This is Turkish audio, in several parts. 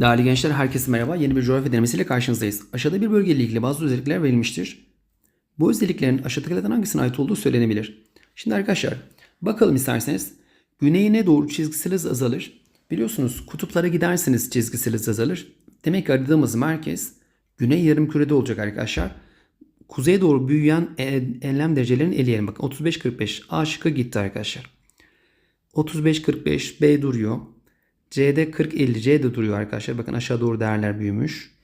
Değerli gençler herkese merhaba. Yeni bir coğrafya denemesiyle karşınızdayız. Aşağıda bir bölgeyle ilgili bazı özellikler verilmiştir. Bu özelliklerin aşağıdakilerden hangisine ait olduğu söylenebilir. Şimdi arkadaşlar bakalım isterseniz güneyine doğru çizgisel hız azalır. Biliyorsunuz kutuplara giderseniz çizgisel hız azalır. Demek ki aradığımız merkez güney yarımkürede olacak arkadaşlar. Kuzeye doğru büyüyen e- enlem derecelerini eleyelim. Bakın 35-45 A şıkkı gitti arkadaşlar. 35-45 B duruyor. C'de 40-50 C de duruyor arkadaşlar. Bakın aşağı doğru değerler büyümüş.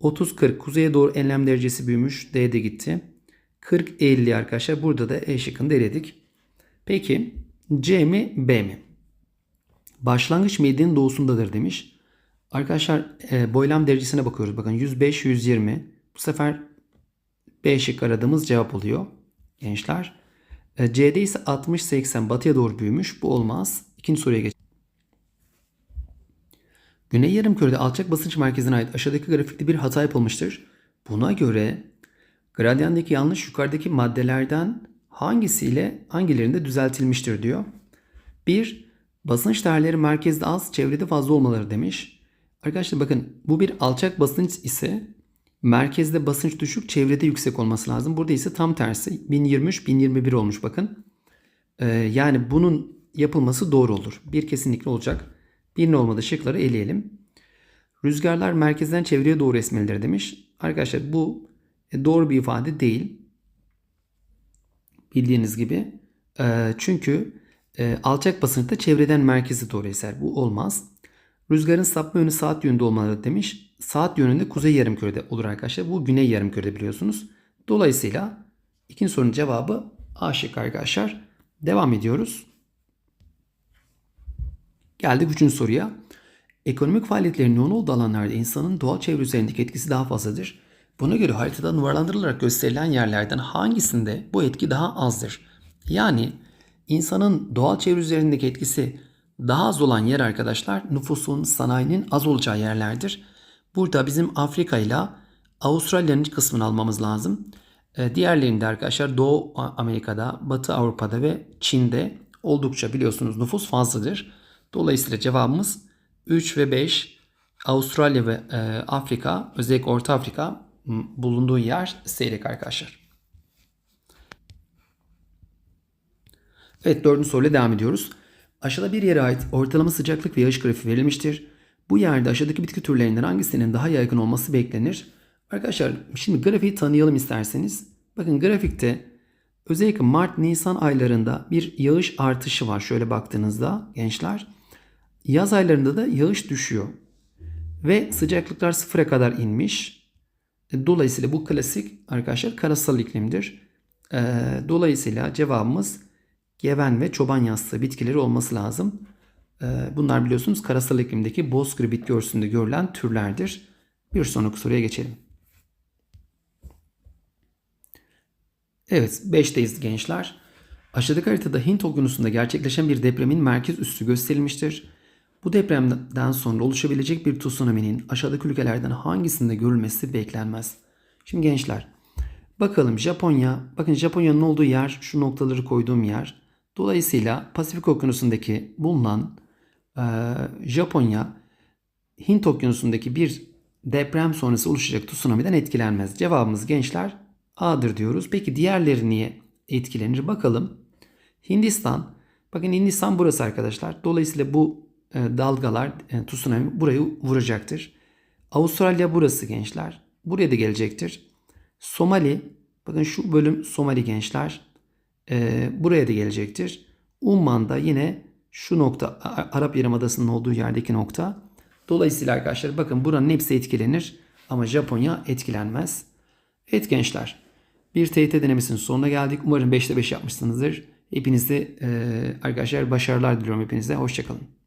30-40 kuzeye doğru enlem derecesi büyümüş. D de gitti. 40-50 arkadaşlar. Burada da E şıkkını eledik. Peki C mi B mi? Başlangıç medyanın doğusundadır demiş. Arkadaşlar e, boylam derecesine bakıyoruz. Bakın 105-120. Bu sefer B şık aradığımız cevap oluyor. Gençler. E, C'de ise 60-80 batıya doğru büyümüş. Bu olmaz. İkinci soruya geç. Güney yarımkürede alçak basınç merkezine ait aşağıdaki grafikte bir hata yapılmıştır. Buna göre gradyandaki yanlış yukarıdaki maddelerden hangisiyle hangilerinde düzeltilmiştir diyor. 1. Basınç değerleri merkezde az, çevrede fazla olmaları demiş. Arkadaşlar bakın bu bir alçak basınç ise merkezde basınç düşük, çevrede yüksek olması lazım. Burada ise tam tersi. 1023-1021 olmuş bakın. Ee, yani bunun yapılması doğru olur. Bir kesinlikle olacak. Bir ne olmadı şıkları eleyelim. Rüzgarlar merkezden çevreye doğru esmelidir demiş. Arkadaşlar bu e, doğru bir ifade değil. Bildiğiniz gibi. Ee, çünkü e, alçak basınçta çevreden merkeze doğru eser. Bu olmaz. Rüzgarın sapma yönü saat yönünde olmalı demiş. Saat yönünde kuzey yarımkürede olur arkadaşlar. Bu güney yarımkürede biliyorsunuz. Dolayısıyla ikinci sorunun cevabı A şıkkı arkadaşlar. Devam ediyoruz. Geldik üçüncü soruya. Ekonomik faaliyetlerin yoğun olduğu alanlarda insanın doğal çevre üzerindeki etkisi daha fazladır. Buna göre haritada numaralandırılarak gösterilen yerlerden hangisinde bu etki daha azdır? Yani insanın doğal çevre üzerindeki etkisi daha az olan yer arkadaşlar nüfusun, sanayinin az olacağı yerlerdir. Burada bizim Afrika ile Avustralya'nın kısmını almamız lazım. Ee, Diğerlerinde arkadaşlar Doğu Amerika'da, Batı Avrupa'da ve Çin'de oldukça biliyorsunuz nüfus fazladır. Dolayısıyla cevabımız 3 ve 5 Avustralya ve e, Afrika özellikle Orta Afrika bulunduğu yer seyrek arkadaşlar. Evet dördüncü soruyla devam ediyoruz. Aşağıda bir yere ait ortalama sıcaklık ve yağış grafiği verilmiştir. Bu yerde aşağıdaki bitki türlerinden hangisinin daha yaygın olması beklenir? Arkadaşlar şimdi grafiği tanıyalım isterseniz. Bakın grafikte özellikle Mart-Nisan aylarında bir yağış artışı var şöyle baktığınızda gençler. Yaz aylarında da yağış düşüyor. Ve sıcaklıklar sıfıra kadar inmiş. Dolayısıyla bu klasik arkadaşlar karasal iklimdir. Ee, Dolayısıyla cevabımız geven ve çoban yastığı bitkileri olması lazım. Ee, Bunlar biliyorsunuz karasal iklimdeki bozkır bitki örtüsünde görülen türlerdir. Bir sonraki soruya geçelim. Evet 5'teyiz gençler. Aşağıdaki haritada Hint okyanusunda gerçekleşen bir depremin merkez üssü gösterilmiştir. Bu depremden sonra oluşabilecek bir tsunami'nin aşağıdaki ülkelerden hangisinde görülmesi beklenmez. Şimdi gençler bakalım Japonya, bakın Japonya'nın olduğu yer şu noktaları koyduğum yer. Dolayısıyla Pasifik okyanusundaki bulunan e, Japonya Hint okyanusundaki bir deprem sonrası oluşacak tsunami'den etkilenmez. Cevabımız gençler A'dır diyoruz. Peki diğerleri niye etkilenir? Bakalım. Hindistan. Bakın Hindistan burası arkadaşlar. Dolayısıyla bu dalgalar, e, tsunami burayı vuracaktır. Avustralya burası gençler. Buraya da gelecektir. Somali. Bakın şu bölüm Somali gençler. E, buraya da gelecektir. Umman da yine şu nokta Arap Yarımadası'nın olduğu yerdeki nokta. Dolayısıyla arkadaşlar bakın buranın hepsi etkilenir ama Japonya etkilenmez. Evet gençler bir TYT denemesinin sonuna geldik. Umarım 5'te 5 yapmışsınızdır. Hepinize e, arkadaşlar başarılar diliyorum hepinize. Hoşçakalın.